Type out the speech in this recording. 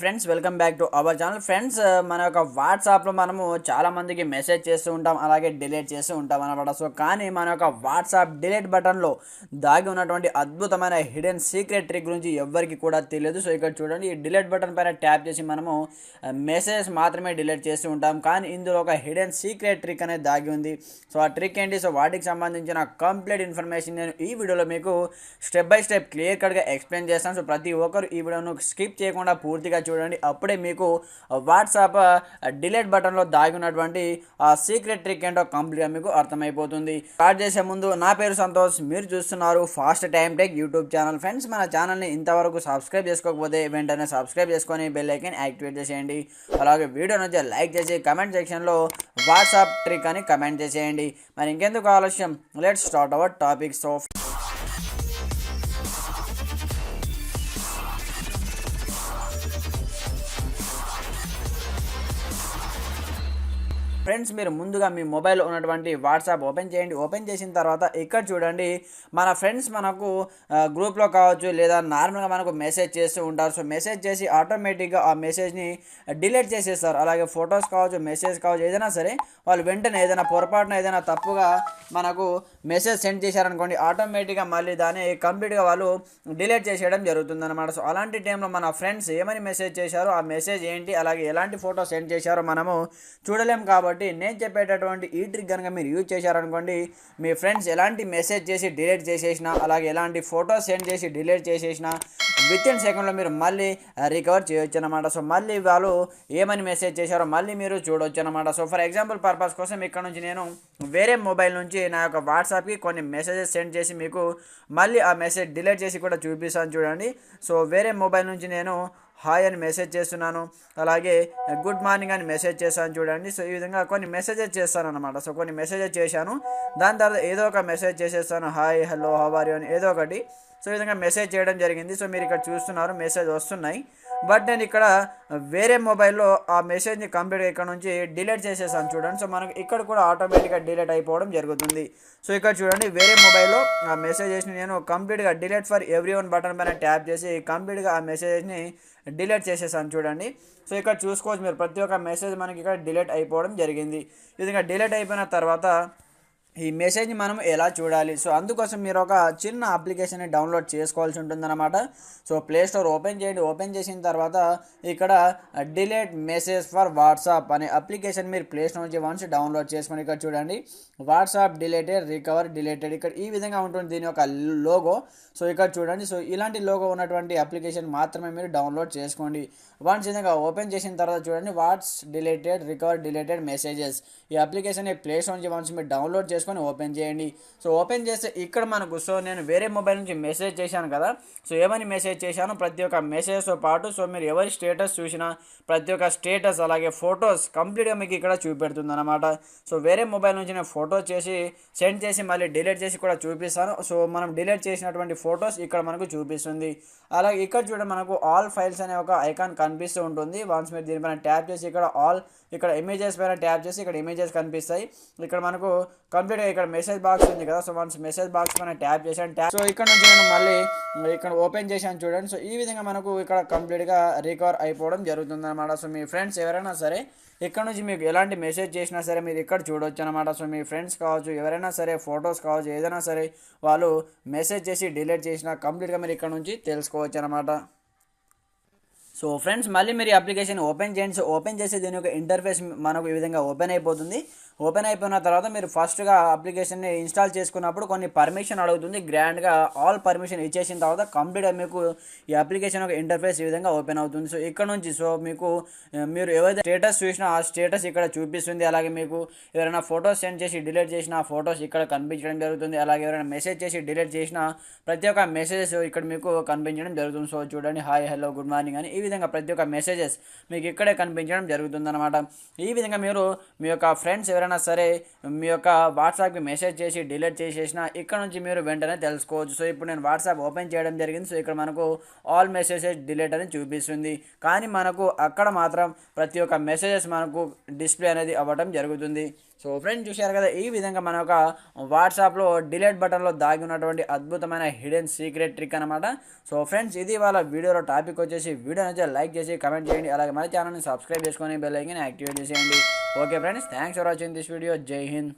Friends welcome back to our channel friends మన యొక్క వాట్సాప్లో మనము చాలా మందికి మెసేజ్ చేస్తూ ఉంటాం అలాగే డిలీట్ చేస్తూ ఉంటాం అనమాట సో కానీ మన యొక్క వాట్సాప్ డిలీట్ బటన్లో దాగి ఉన్నటువంటి అద్భుతమైన హిడెన్ సీక్రెట్ ట్రిక్ గురించి ఎవ్వరికి కూడా తెలియదు. సో ఇక్కడ చూడండి ఈ డిలీట్ బటన్ పైన ట్యాప్ చేసి మనము uh, మెసేజ్ మాత్రమే డిలీట్ చేస్తూ ఉంటాం. కానీ ఇందులో ఒక హిడెన్ సీక్రెట్ ట్రిక్ అనేది దాగి ఉంది. సో ఆ ట్రిక్ ఏంటి? సో వాటికి సంబంధించిన కంప్లీట్ ఇన్ఫర్మేషన్ నేను ఈ వీడియోలో మీకు స్టెప్ బై స్టెప్ క్లియర్ కట్గా ఎక్స్ప్లెయిన్ చేస్తాను. సో ప్రతి ఒక్కరు ఈ వీడియోను స్కిప్ చేయకుండా పూర్తిగా చూడండి. అప్పుడే మీకు వాట్సాప్ డిలీట్ బటన్లో దాగి ఉన్నటువంటి ఆ సీక్రెట్ ట్రిక్ ఏంటో కంప్లీట్గా మీకు అర్థమైపోతుంది. స్టార్ట్ చేసే ముందు నా పేరు సంతోష్. మీరు చూస్తున్నారు fast time tech YouTube channel. Friends మన ఛానల్ని ఇంతవరకు సబ్స్క్రైబ్ చేసుకోకపోతే వెంటనే సబ్స్క్రైబ్ చేసుకొని బెల్ ఐకన్ యాక్టివేట్ చేసేయండి. అలాగే వీడియో నుంచి లైక్ చేసి కమెంట్ సెక్షన్లో వాట్సాప్ ట్రిక్ అని కమెంట్ చేసేయండి. మరి ఇంకెందుకు ఆలస్యం? Let's start our topics of friends మీరు ముందుగా మీ మొబైల్ ఉన్నటువంటి వాట్సాప్ ఓపెన్ చేయండి. ఓపెన్ చేసిన తర్వాత ఇక్కడ చూడండి మన ఫ్రెండ్స్ మనకు గ్రూప్లో కావచ్చు లేదా నార్మల్గా మనకు మెసేజ్ చేస్తూ ఉంటారు. సో మెసేజ్ చేసి ఆటోమేటిక్గా ఆ మెసేజ్ని డిలీట్ చేసేస్తారు. అలాగే ఫొటోస్ కావచ్చు మెసేజ్ కావచ్చు ఏదైనా సరే వాళ్ళు వెంటనే ఏదైనా పొరపాటున ఏదైనా తప్పుగా మనకు మెసేజ్ సెండ్ చేశారనుకోండి ఆటోమేటిక్గా మళ్ళీ దాన్ని కంప్లీట్గా వాళ్ళు డిలీట్ చేసేయడం జరుగుతుంది అనమాట సో అలాంటి టైంలో మన ఫ్రెండ్స్ ఏమని మెసేజ్ చేశారో ఆ మెసేజ్ ఏంటి అలాగే ఎలాంటి ఫోటో సెండ్ చేశారో మనము చూడలేం కాబట్టి నేను చెప్పేటటువంటి ఈ ట్రిక్ కనుక మీరు యూజ్ చేశారనుకోండి మీ ఫ్రెండ్స్ ఎలాంటి మెసేజ్ చేసి డిలీట్ చేసేసినా అలాగే ఎలాంటి ఫోటో సెండ్ చేసి డిలీట్ చేసేసినా విత్ ఇన్ సెకండ్లో మీరు మళ్ళీ రికవర్ చేయొచ్చు అనమాట సో మళ్ళీ వాళ్ళు ఏమని మెసేజ్ చేశారో మళ్ళీ మీరు చూడొచ్చు అనమాట సో ఫర్ ఎగ్జాంపుల్ పర్పస్ కోసం ఇక్కడ నుంచి నేను వేరే మొబైల్ నుంచి నా యొక్క వాట్సాప్కి కొన్ని మెసేజెస్ సెండ్ చేసి మీకు మళ్ళీ ఆ మెసేజ్ డిలీట్ చేసి కూడా చూపిస్తాను చూడండి. సో వేరే మొబైల్ నుంచి నేను హాయ్ అని మెసేజ్ చేస్తున్నాను. అలాగే గుడ్ మార్నింగ్ అని మెసేజ్ చేశాను చూడండి. సో ఈ విధంగా కొన్ని మెసేజెస్ చేస్తాను అనమాట సో కొన్ని మెసేజెస్ చేశాను. దాని తర్వాత ఏదో ఒక మెసేజ్ చేసేస్తాను. Hi hello how are you? అని ఏదో ఒకటి. సో ఈ విధంగా మెసేజ్ చేయడం జరిగింది. సో మీరు ఇక్కడ చూస్తున్నారు మెసేజ్ వస్తున్నాయి. బట్ నేను ఇక్కడ వేరే మొబైల్లో ఆ మెసేజ్ని కంప్లీట్గా ఇక్కడ నుంచి డిలీట్ చేసేసాను చూడండి. సో మనకు ఇక్కడ కూడా ఆటోమేటిక్గా డిలీట్ అయిపోవడం జరుగుతుంది. సో ఇక్కడ చూడండి వేరే మొబైల్లో ఆ మెసేజెస్ని నేను కంప్లీట్గా delete for everyone button పైన ట్యాప్ చేసి కంప్లీట్గా ఆ మెసేజ్ని డిలీట్ చేసేసాను చూడండి. సో ఇక్కడ చూసుకోవచ్చు మీరు ప్రతి ఒక్క మెసేజ్ మనకి ఇక్కడ డిలీట్ అయిపోవడం జరిగింది. ఈ విధంగా డిలీట్ అయిపోయిన తర్వాత ఈ మెసేజ్ని మనం ఎలా చూడాలి? సో అందుకోసం మీరు ఒక చిన్న అప్లికేషన్ని డౌన్లోడ్ చేసుకోవాల్సి ఉంటుందన్నమాట. సో ప్లే స్టోర్ ఓపెన్ చేయండి. ఓపెన్ చేసిన తర్వాత ఇక్కడ డిలేట్ మెసేజ్ ఫర్ వాట్సాప్ అనే అప్లికేషన్ మీరు ప్లే స్టోర్ నుంచి వన్స్ డౌన్లోడ్ చేసుకొని ఇక్కడ చూడండి. వాట్సాప్ డిలేటెడ్ రికవర్ డిలేటెడ్ ఇక్కడ ఈ విధంగా ఉంటుంది దీని యొక్క లోగో సో ఇక్కడ చూడండి. సో ఇలాంటి లోగో ఉన్నటువంటి అప్లికేషన్ మాత్రమే మీరు డౌన్లోడ్ చేసుకోండి. వన్స్ విధంగా ఓపెన్ చేసిన తర్వాత చూడండి. What's deleted recover deleted messages ఈ అప్లికేషన్ ప్లే స్టోర్ నుంచి వన్స్ మీరు డౌన్లోడ్ చేసుకొని ఓపెన్ చేయండి. సో ఓపెన్ చేస్తే ఇక్కడ మనకు సో నేను వేరే మొబైల్ నుంచి మెసేజ్ చేశాను కదా. సో ఏమని మెసేజ్ చేశాను? ప్రతి ఒక్క మెసేజ్తో పాటు సో మీరు ఎవరి స్టేటస్ చూసినా ప్రతి ఒక్క స్టేటస్ అలాగే ఫొటోస్ కంప్లీట్గా మీకు ఇక్కడ చూపెడుతుంది అనమాట సో వేరే మొబైల్ నుంచి నేను ఫోటో చేసి సెండ్ చేసి మళ్ళీ డిలీట్ చేసి కూడా చూపిస్తాను. సో మనం డిలీట్ చేసినటువంటి ఫొటోస్ ఇక్కడ మనకు చూపిస్తుంది. అలాగే ఇక్కడ చూడండి మనకు ఆల్ ఫైల్స్ అనే ఒక ఐకాన్ కనిపిస్తూ ఉంటుంది. వన్స్ మీరు దీనిపైన ట్యాప్ చేసి ఇక్కడ ఆల్ ఇక్కడ ఇమేజెస్ పైన ట్యాప్ చేసి ఇక్కడ ఇమేజెస్ కనిపిస్తాయి. ఇక్కడ మనకు కంప్లీట్గా ఇక్కడ మెసేజ్ బాక్స్ ఉంది కదా సో వన్స్ మెసేజ్ బాక్స్ మనం ట్యాప్ చేశాను ట్యాప్ సో ఇక్కడ నుంచి నేను మళ్ళీ ఇక్కడ ఓపెన్ చేశాను చూడండి. సో ఈ విధంగా మనకు ఇక్కడ కంప్లీట్గా రికవర్ అయిపోవడం జరుగుతుంది అనమాట సో మీ ఫ్రెండ్స్ ఎవరైనా సరే ఇక్కడ నుంచి మీకు ఎలాంటి మెసేజ్ చేసినా సరే మీరు ఇక్కడ చూడొచ్చు అనమాట సో మీ ఫ్రెండ్స్ కావచ్చు ఎవరైనా సరే ఫొటోస్ కావచ్చు ఏదైనా సరే వాళ్ళు మెసేజ్ చేసి డిలీట్ చేసినా కంప్లీట్గా మీరు ఇక్కడ నుంచి తెలుసుకోవచ్చు అనమాట సో ఫ్రెండ్స్ మళ్ళీ మీరు అప్లికేషన్ ఓపెన్ చేయండి. సో ఓపెన్ చేసి దీని యొక్క ఇంటర్ఫేస్ మనకు ఈ విధంగా ఓపెన్ అయిపోతుంది. ఓపెన్ అయిపోయిన తర్వాత మీరు ఫస్ట్గా అప్లికేషన్ని ఇన్స్టాల్ చేసుకున్నప్పుడు కొన్ని పర్మిషన్ అడుగుతుంది. గ్రాండ్గా ఆల్ పర్మిషన్ ఇచ్చేసిన తర్వాత కంప్లీట్గా మీకు ఈ అప్లికేషన్ యొక్క ఇంటర్ఫేస్ ఈ విధంగా ఓపెన్ అవుతుంది. సో ఇక్కడ నుంచి సో మీకు మీరు ఏవైతే స్టేటస్ చూసినా ఆ స్టేటస్ ఇక్కడ చూపిస్తుంది. అలాగే మీకు ఎవరైనా ఫొటోస్ సెండ్ చేసి డిలీట్ చేసిన ఆ ఫొటోస్ ఇక్కడ కనిపించడం జరుగుతుంది. అలాగే ఎవరైనా మెసేజ్ చేసి డిలీట్ చేసిన ప్రతి ఒక్క మెసేజెస్ ఇక్కడ మీకు కనిపించడం జరుగుతుంది. సో చూడండి హాయ్ హలో గుడ్ మార్నింగ్ అని ఈ విధంగా ప్రతి ఒక్క మెసేజెస్ మీకు ఇక్కడే కనిపించడం జరుగుతుందన్నమాట. ఈ విధంగా మీరు మీ యొక్క ఫ్రెండ్స్ ఎవరైనా సరే మీ యొక్క వాట్సాప్కి మెసేజ్ చేసి డిలీట్ చేసేసిన ఇక్కడ నుంచి మీరు వెంటనే తెలుసుకోవచ్చు. సో ఇప్పుడు నేను వాట్సాప్ ఓపెన్ చేయడం జరిగింది. సో ఇక్కడ మనకు ఆల్ మెసేజెస్ డిలీట్ అని చూపిస్తుంది. కానీ మనకు అక్కడ మాత్రం ప్రతి ఒక్క మెసేజెస్ మనకు డిస్ప్లే అనేది అవ్వడం జరుగుతుంది. సో ఫ్రెండ్స్ చూశారు కదా ఈ విధంగా మన ఒక వాట్సాప్లో డిలీట్ బటన్లో దాగి ఉన్నటువంటి అద్భుతమైన హిడెన్ సీక్రెట్ ట్రిక్ అనమాట సో ఫ్రెండ్స్ ఇది వాళ్ళ వీడియోలో టాపిక్ వచ్చేసి వీడియో నచ్చితే లైక్ చేసి కమెంట్ చేయండి. అలాగే మన ఛానల్ని సబ్స్క్రైబ్ చేసుకొని బెల్ ఐకన్ యాక్టివేట్ చేసేయండి. Okay friends thanks for watching this video జై హింద్